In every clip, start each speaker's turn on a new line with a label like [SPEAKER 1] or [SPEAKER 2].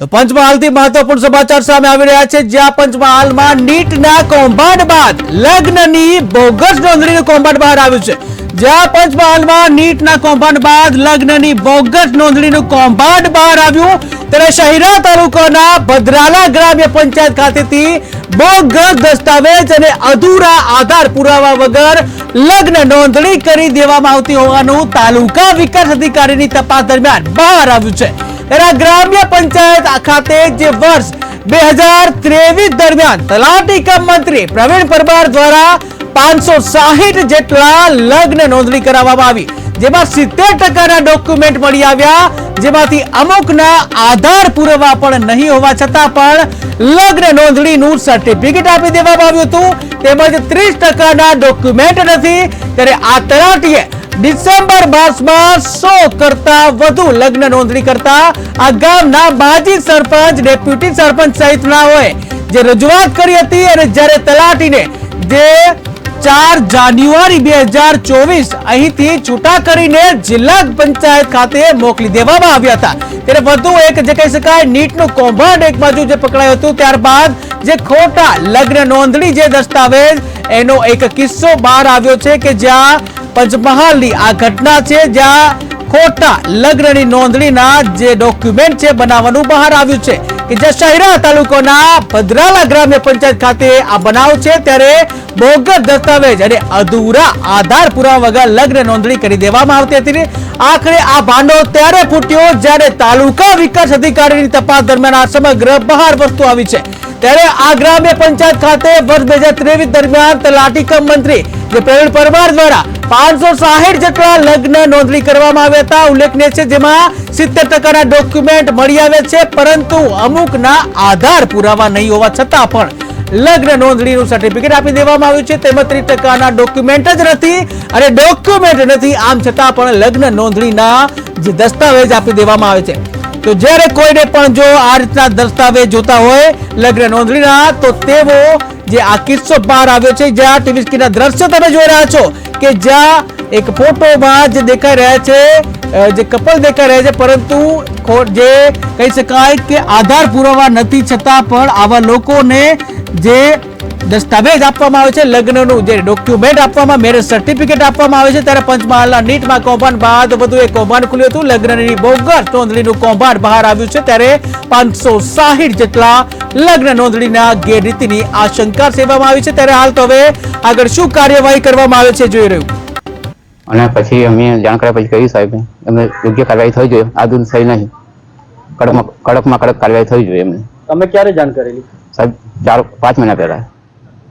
[SPEAKER 1] તો પંચમહાલથી મહત્વપૂર્ણ સમાચાર સામે આવી રહ્યા છે. જ્યાં પંચમહાલમાં નીટના કૌભાંડ બાદ લગ્નની બોગસ નોંધણીનું કૌભાંડ બહાર આવ્યું છે. જ્યાં પંચમહાલમાં નીટના કૌભાંડ બાદ લગ્નની બોગસ નોંધણીનું કૌભાંડ બહાર આવ્યું. ત્યારે શહેરા તાલુકાના ભદ્રાલા ગ્રામ્ય પંચાયત ખાતેથી બોગસ દસ્તાવેજ અને અધૂરા આધાર પુરાવા વગર લગ્ન નોંધણી કરી દેવામાં આવતી હોવાનું તાલુકા વિકાસ અધિકારીની તપાસ દરમિયાન બહાર આવ્યું છે. ત્યારે ગ્રામ્ય પંચાયત ખાતે જે વર્ષ બે હજાર ત્રેવીસ દરમિયાન તલાટી કમ મંત્રી પ્રવીણ પરમાર દ્વારા પાંચસો સાહીઠ જેટલા લગ્ન નોંધણી કરાવવામાં આવી. જેમાં સિત્તેર ટકાના ડોક્યુમેન્ટ મળી આવ્યા. જેમાંથી અમુકના આધાર પુરાવા પણ નહીં હોવા છતાં પણ લગ્ન નોંધણીનું સર્ટિફિકેટ આપી દેવામાં આવ્યું હતું. તેમજ ત્રીસ ટકાના ડોક્યુમેન્ટ નથી. ત્યારે આ તલાટીએ ડિસેમ્બર માસમાં સો કરતા વધુ લગ્ન નોંધણી કરતા આ ગામના માજી સરપંચ, ડેપ્યુટી સરપંચ સહિતના હોય. જે રજૂઆત કરી હતી અને જ્યારે તલાટીને જે ચાર જાન્યુઆરી બે હજાર ચોવીસ અહીંથી છૂટા કરીને જિલ્લા પંચાયત ખાતે મોકલી દેવામાં આવ્યા હતા. ત્યારે વધુ એક જે કહી શકાય, નીટનું કૌભાંડ એક બાજુ જે પકડાયું હતું, ત્યારબાદ જે ખોટા લગ્ન નોંધણી જે દસ્તાવેજ, એનો એક કિસ્સો બહાર આવ્યો છે કે જ્યાં પંચમહાલની આ ઘટના છે જ્યાં ખોટા લગ્નની નોંધણીના જે ડોક્યુમેન્ટ છે બનાવવાનું બહાર આવ્યું છે કે જે તાલુકાના ભદ્રાલા ગ્રામ્ય પંચાયત ખાતે આ બનાવ છે, ત્યારે બોગસ દસ્તાવેજ અને અધૂરા આધાર પુરાવા વગર લગ્ન નોંધણી કરી દેવામાં આવતી હતી આખરે આ ભાંડો ત્યારે ફૂટ્યો જ્યારે તાલુકા વિકાસ અધિકારીની તપાસ દરમિયાન આ સમગ્ર બહાર વસ્તુ આવી છે. ત્યારે આ ગ્રામ્ય પંચાયત ખાતે વર્ષ બે હજાર ત્રેવીસ દરમિયાન તલાટી કમ મંત્રી જે પ્રવીણ પરમાર દ્વારા પાંચસો સાહીઠ જેટલા લગ્ન નોંધણી કરવામાં આવ્યા હતા, ઉલ્લેખનીય છે જેમાં સિત્તેર ટકાના ડોક્યુમેન્ટ મળી આવ્યા છે, પરંતુ અમુકના આધાર પુરાવા નહીં હોવા છતાં પણ લગ્ન નોંધણીનું સર્ટિફિકેટ આપી દેવામાં આવ્યું છે. તેમાં ત્રીસ ટકાના ડોક્યુમેન્ટ જ નથી અને ડોક્યુમેન્ટ નથી, આમ છતાં પણ લગ્ન નોંધણીના જે દસ્તાવેજ આપી દેવામાં આવે છે. તો જ્યારે કોઈને પણ જો આ રીતના દસ્તાવેજ જોતા હોય લગ્ન નોંધણીના, તો તેવો જે આ કિસ્સો બહાર આવ્યો છે જ્યાં ટીવી સ્ક્રીનના દ્રશ્યો તમે જોઈ રહ્યા છો, કે જ્યાં એક ફોટોમાં જે દેખાઈ રહ્યા છે જે કપલ દેખાઈ રહ્યા છે, પરંતુ જે કહી શકાય કે આધાર પુરાવા નથી, છતાં પણ આવા લોકોને જે દસ્તાવેજ આપવામાં આવે છે. લગ્નનું જે ડોક્યુમેન્ટ આપવામાં મેરેજ સર્ટિફિકેટ આપવામાં આવે છે. ત્યારે પંચમહાલના નીટમાં કૌભાંડ બાદ બધું એક કૌભાંડ ખુલ્યું હતું. લગ્નની બોગસ નોંધણીનું કૌભાંડ બહાર આવ્યું છે. ત્યારે પાંચસો સાહીઠ જેટલા લગ્ન નોંધણીના ગેરરીતિની આશંકા સેવામાં આવી છે. ત્યારે હાલ તો હવે આગળ શું કાર્યવાહી કરવામાં આવે છે જોઈ રહ્યું.
[SPEAKER 2] અને પછી અમે જાણ કર્યા પછી કહ્યું સાહેબ અમે યોગ્ય કાર્યવાહી થઈ જોઈએ આ દૂર થઈ નહીં. કડકમાં કડકમાં કડક કાર્યવાહી થઈ જોઈએ એમને.
[SPEAKER 3] તમે ક્યારે જાણ કરેલી?
[SPEAKER 2] સાહેબ ચાર પાંચ મહિના પહેલા.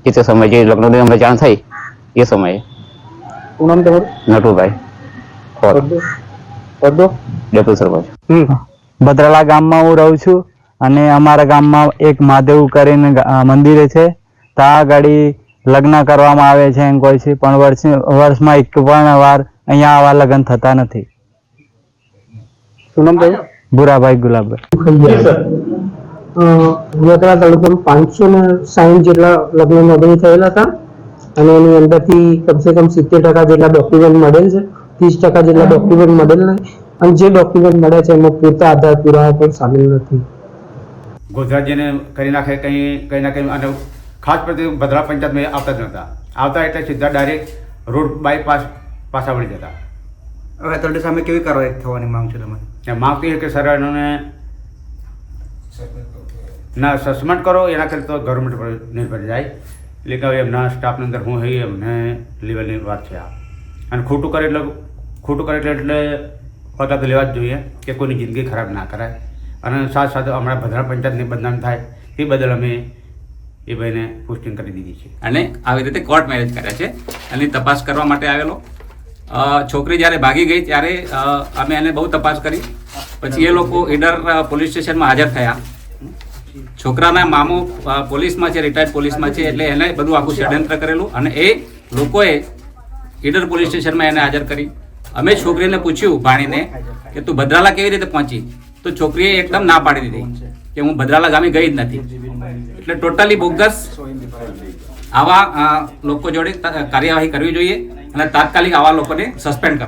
[SPEAKER 2] એ તે સમયે જે લગ્નની અમને જાણ થઈ એ સમયે.
[SPEAKER 3] શું નામ તમારું?
[SPEAKER 2] નટુભાઈ.
[SPEAKER 3] પડદો
[SPEAKER 2] સરપંચ.
[SPEAKER 4] ભદ્રાલા ગામમાં હું રહું છું અને અમારા ગામમાં એક મહાદેવ કરીને મંદિર છે. ત્યાં આગળ લગ્ન કરવામાં આવે છે એમ કોઈ છે પણ વર્ષ વર્ષમાં એક પણ વાર અહીંયા આવા લગ્ન થતા નથી.
[SPEAKER 3] શું નામ ભુરાભાઈ
[SPEAKER 4] ભૂરાભાઈ ગુલાબભાઈ.
[SPEAKER 5] વડોદરા તાલુકામાં પાંચસો ને સાહીઠ જેટલા લગ્ન નોંધણી થયેલા હતા અને એની અંદરથી કમસે કમ સિત્તેર ટકા જેટલા ડોક્યુમેન્ટ મળેલ છે ત્રીસ ટકા જેટલા ડોક્યુમેન્ટ મળેલ નહીં. અને જે ડોક્યુમેન્ટ મળ્યા છે એમાં પૂરતા આધાર પુરાવા પણ સામેલ નથી.
[SPEAKER 6] ગોધરાજીને કરી નાખે કંઈ કંઈ ના કંઈ અને ખાસ પ્રતિ ભદ્રા પંચાયતમાં આવતા જ નહોતા. આવતા એટલે સીધા ડાયરેક્ટ રોડ બાયપાસ પાછા વળી જતા.
[SPEAKER 7] હવે તળડી સામે કેવી કાર્યવાહી થવાની માંગ છે તમારી?
[SPEAKER 6] માંગ છે કે સર એનોને ના સસ્પેન્ડ કરો, એના કરતા તો ગવર્મેન્ટ પર નિર્ભર જાય. એટલે કે હવે એમના સ્ટાફની અંદર હું હઈ એમને લેવલની વાત છે આ. અને ખોટું કરે એટલે, ખોટું કરે એટલે એટલે પગલાં તો લેવા જ જોઈએ કે કોઈની જિંદગી ખરાબ ના કરાય. અને સાથે સાથે હમણાં ભદ્રા પંચાયતની બદનામ થાય એ બદલ અમે એ ભાઈને પોસ્ટિંગ કરી દીધી છે.
[SPEAKER 8] અને આવી રીતે કોર્ટ મેરેજ કર્યા છે. એની તપાસ કરવા માટે આવેલો. છોકરી જ્યારે ભાગી ગઈ ત્યારે અમે એને બહુ તપાસ કરી. પછી એ લોકો ઈડર પોલીસ સ્ટેશનમાં હાજર થયા. છોકરાના મામો પોલીસમાં છે રિટાયર્ડ પોલીસમાં છે, એટલે એને બધું આખું ષડયંત્ર કરેલું અને એ લોકોએ ઈડર પોલીસ સ્ટેશનમાં એને હાજર કરી. અમે છોકરીને પૂછ્યું ભાણીને કે તું ભદ્રાલા કેવી રીતે પહોંચી? તો છોકરીએ એકદમ ના પાડી દીધી કે હું ભદ્રાલા ગામે ગઈ જ નથી. એટલે ટોટલી બોગસ આવા લોકો જોડે કાર્યવાહી કરવી જોઈએ અને તાત્કાલિક આવા લોકોને સસ્પેન્ડ કરવા